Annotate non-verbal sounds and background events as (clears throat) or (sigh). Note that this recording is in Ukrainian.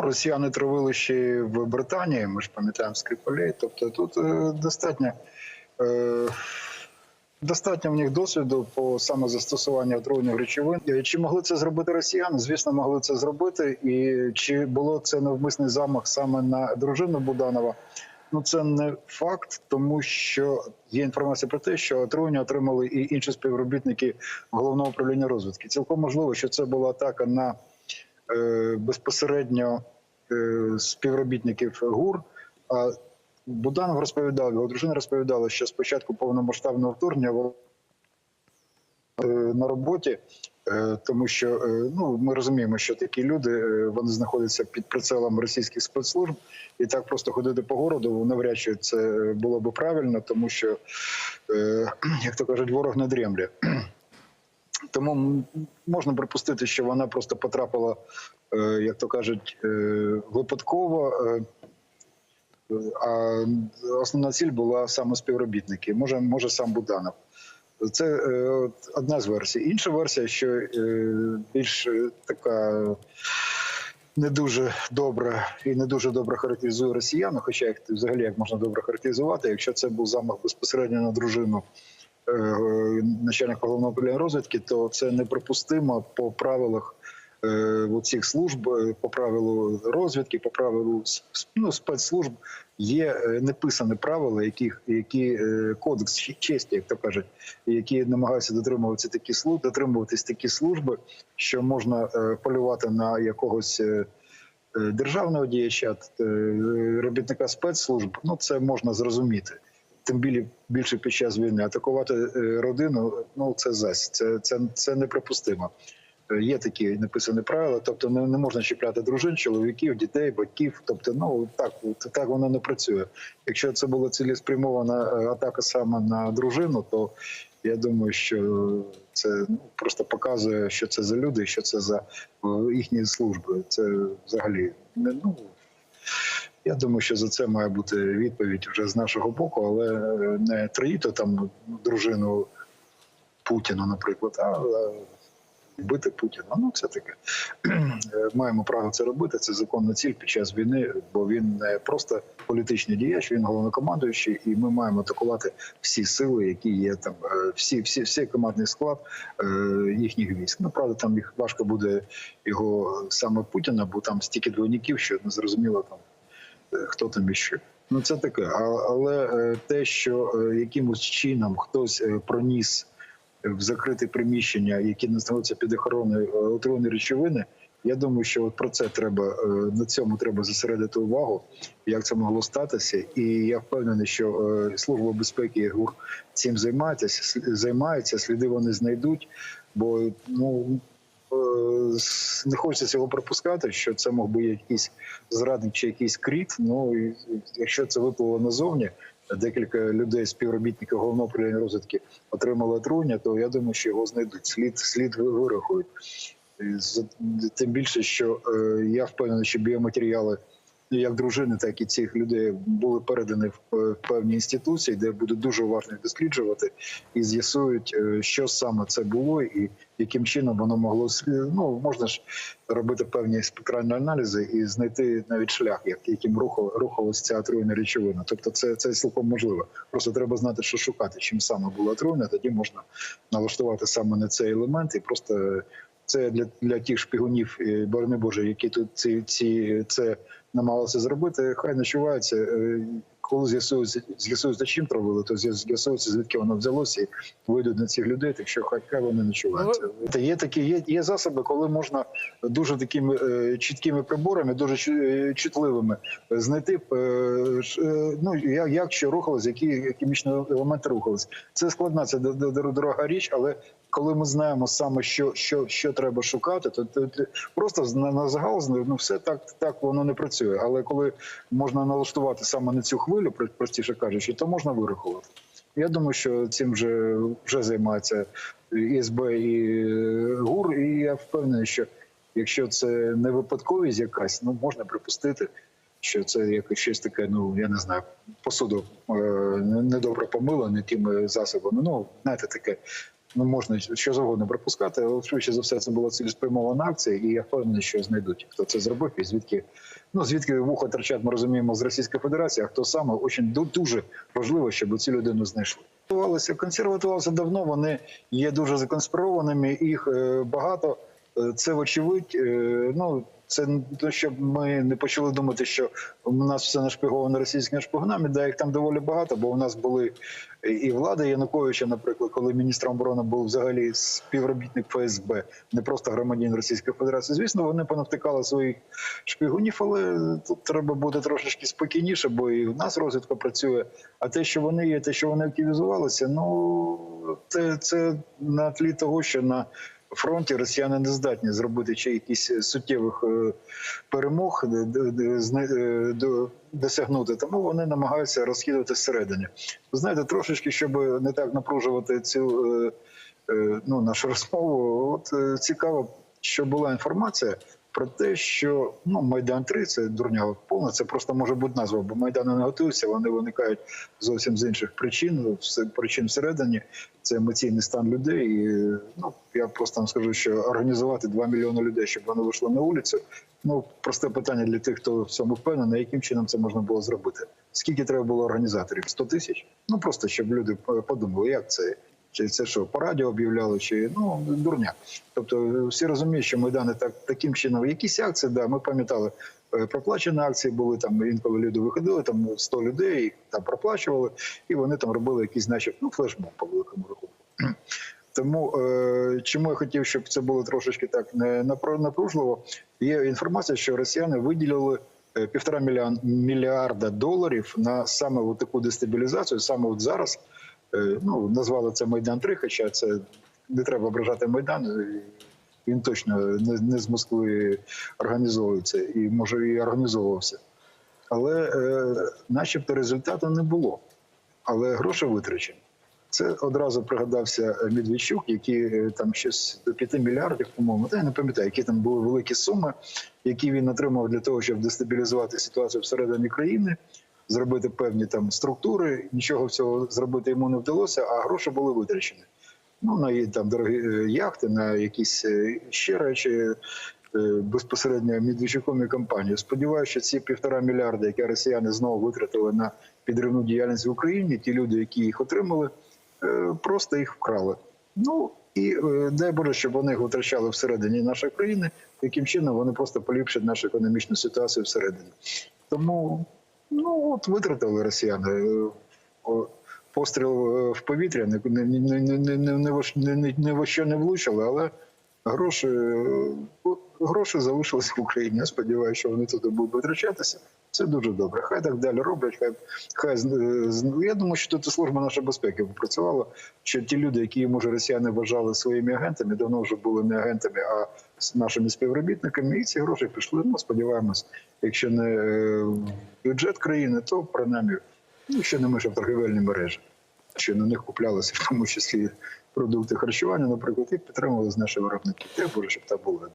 Ну, росіяни травили ще в Британії, ми ж пам'ятаємо Скрипалей. Тобто тут е, достатньо, е, достатньо в них досвіду по самозастосуванню отруйних речовин. Е, Чи могли це зробити росіяни? Звісно, могли це зробити. І чи було це навмисний замах саме на дружину Буданова? Ну, це не факт, тому що є інформація про те, що отруєння отримали і інші співробітники головного управління розвідки. Цілком можливо, що це була атака на безпосередньо е, співробітників ГУР. А Буданов розповідав, його дружина розповідала, що спочатку повномасштабного вторгнення е, на роботі, е, тому що е, ну ми розуміємо, що такі люди е, вони знаходяться під прицелом російських спецслужб, і так просто ходити по городу навряд чи це було би правильно, тому що, е, (clears throat) як то кажуть, ворог не дремлє. Тому можна припустити, що вона просто потрапила, е, як то кажуть, е, випадково. е, А основна ціль була саме співробітники. Може, може сам Буданов. Це одна з версій. Інша версія, що більш така не дуже добре і не дуже добре характеризує росіян. Хоча як взагалі як можна добре характеризувати, якщо це був замах безпосередньо на дружину начальника головного управління розвідки, то це неприпустимо по правилах е, цих служб, е, по правилу розвідки, по правилу ну, спецслужб є е, неписані правила, які, які е, кодекс честі, як то кажуть, які намагаються дотримуватися такі служби, дотримуватись такі служби, що можна е, полювати на якогось. е, е, Державного діяча, е, робітника спецслужб, ну це можна зрозуміти. Тим більше під час війни атакувати е, родину, ну це зась, це, це, це неприпустимо. Е, Є такі написані правила, тобто не, не можна чіпляти дружин, чоловіків, дітей, батьків. Тобто, ну так, так воно не працює. Якщо це була цілеспрямована е, атака саме на дружину, то я думаю, що це ну, просто показує, що це за люди, що це за їхні служби. Це взагалі не ну. Я думаю, що за це має бути відповідь вже з нашого боку, але е, не троїти там дружину Путіна, наприклад, а вбити Путіна. Ну це таке. Е, Маємо право це робити. Це законна ціль під час війни, бо він не просто політичний діяч, він головнокомандуючий, і ми маємо атакувати всі сили, які є там, е, всі, всі, всі командний склад їхніх військ. Ну правда, там їх важко буде його саме Путіна, бо там стільки двойників, що не зрозуміло там хто там і що. Ну це таке. Але е, те, що е, якимось чином хтось е, проніс в закрите приміщення, які знаходяться під охороною е, речовини. Я думаю, що от про це треба на цьому треба зосередити увагу, як це могло статися. І я впевнений, що служба безпеки цим займається, займається, сліди вони знайдуть. Бо ну не хочеться цього пропускати, що це мог би якийсь зрадник чи якийсь кріт. Ну і якщо це випливо назовні, декілька людей, співробітників головного управління розвідки отримали отруєння, то я думаю, що його знайдуть. Слід слід вирахують. Тим більше, що е, я впевнений, що біоматеріали як дружини, так і цих людей були передані в, е, певні інституції, де будуть дуже уважно досліджувати і з'ясують, е, що саме це було, і яким чином воно могло слі- ну можна ж робити певні спектральні аналізи і знайти навіть шлях, як яким рухала рухалася ця отруєна речовина. Тобто, це це цілком можливо. Просто треба знати, що шукати, чим саме була отруєна, тоді можна налаштувати саме на цей елемент і просто. Це для для тих шпигунів, е, борони Боже, які тут ці, ці це намагалися зробити. Хай ночуваються. Е, Коли з'ясується, з'ясується, чим травили, то з'яс- з'ясується, звідки воно взялося, і вийдуть на цих людей. Так що хай хай вони ночуваються. Та є такі, є, є засоби, коли можна дуже такими е, чіткими приборами, дуже е, чутливими знайти е, е, ну як, як що рухалось, які хімічні елементи рухались. Це складна, це дорога річ, але коли ми знаємо саме, що, що, що треба шукати, то, то, то просто на, на загал ну все так, так воно не працює. Але коли можна налаштувати саме на цю хвилю, про- простіше кажучи, то можна вирахувати. Я думаю, що цим вже вже займається і СБ і е, ГУР, і я впевнений, що якщо це не випадковість якась, ну можна припустити, що це якось щось таке, ну я не знаю, посуду е, недобре помила не тими засобами. Ну знаєте, таке Ну, можна що завгодно пропускати, але швидше за все це була цілеспрямована акція, і я впевнений, що знайдуть, хто це зробив і звідки. Ну звідки вуха торчать, ми розуміємо з Російської Федерації, а хто саме очень ду- дуже важливо, щоб цю людину знайшли. Консервувалися, консервувалися давно. Вони є дуже законспірованими. Їх е, багато. Це вочевидь. е, Ну це те, щоб ми не почали думати, що у нас все нашпиговано російськими шпигунами. Да, їх там доволі багато, бо у нас були і влада Януковича, наприклад, коли міністром оборони був взагалі співробітник ФСБ, не просто громадянин Російської Федерації. Звісно, вони понавтикали своїх шпигунів, але тут треба бути трошечки спокійніше, бо і в нас розвідка працює. А те, що вони є, те, що вони активізувалися, ну це, це на тлі того, що на фронті росіяни не здатні зробити чи якісь суттєвих е, перемог е, до- досягнути. Тому вони намагаються розхідувати всередині. Знаєте, трошечки, щоб не так напружувати цю е, е, ну, нашу розмову. От е, цікаво, що була інформація про те, що ну Майдан 3 це дурня повна. Це просто може бути назва, бо майдани не готуються. Вони виникають зовсім з інших причин. Причин всередині це емоційний стан людей. І, ну я просто вам скажу, що організувати 2 мільйони людей, щоб вони вийшли на вулицю. Ну просте питання для тих, хто в цьому впевнений, яким чином це можна було зробити. Скільки треба було організаторів? 100 тисяч? Ну просто щоб люди подумали, як це. Чи це що по радіо об'являли, чи ну дурня. Тобто всі розуміють, що майдани так таким чином. Якісь акції, да, ми пам'ятали, е, проплачені акції були там. Інколи люди виходили, там 100 людей там проплачували, і вони там робили якісь, наче ну флешмоб по великому рахунку. (clears throat) Тому е, чому я хотів, щоб це було трошечки так не напружливо. Є інформація, що росіяни виділили е, півтора мільярда доларів на саме таку дестабілізацію, саме от зараз. Е, ну, назвали це Майдан 3 хоча це не треба ображати Майдан. е, Він точно не, не з Москви організовується і може і організовувався. Але е, начебто результату не було. Але гроші витрачені. Це одразу пригадався Медведчук, який е, там щось до 5 мільярдів, по-моєму, я не пам'ятаю, які там були великі суми, які він отримав для того, щоб дестабілізувати ситуацію всередині країни, зробити певні там структури. Нічого всього зробити йому не вдалося, а гроші були витрачені. Ну на там дорогі е, яхти, на якісь е, ще речі е, безпосередньо Медведчуком і компанією. Сподіваюся, що ці півтора мільярда, які росіяни знову витратили на підривну діяльність в Україні, ті люди, які їх отримали, просто їх вкрали. Ну і дай Боже, щоб вони їх витрачали всередині нашої країни, яким чином вони просто поліпшать нашу економічну ситуацію всередині. Тому ну от витратили росіяни. е, Постріл е, в повітря не, не, во що- не, не, не во що не влучили, але гроші, е, гроші залишились в Україні. Я сподіваюся, що вони туди будуть витрачатися. Це дуже добре. Хай так далі роблять. Хай хай я думаю, що тут служба нашої безпеки попрацювала. Що ті люди, які може росіяни вважали своїми агентами, давно вже були не агентами, а нашими співробітниками. І ці гроші пішли. Ну сподіваємось, якщо не е, бюджет країни, то принаймні, ну ще не ми, в торгівельні мережі. Що на них куплялися в тому числі продукти харчування, наприклад, і підтримували з наших виробників. Треба, щоб так було.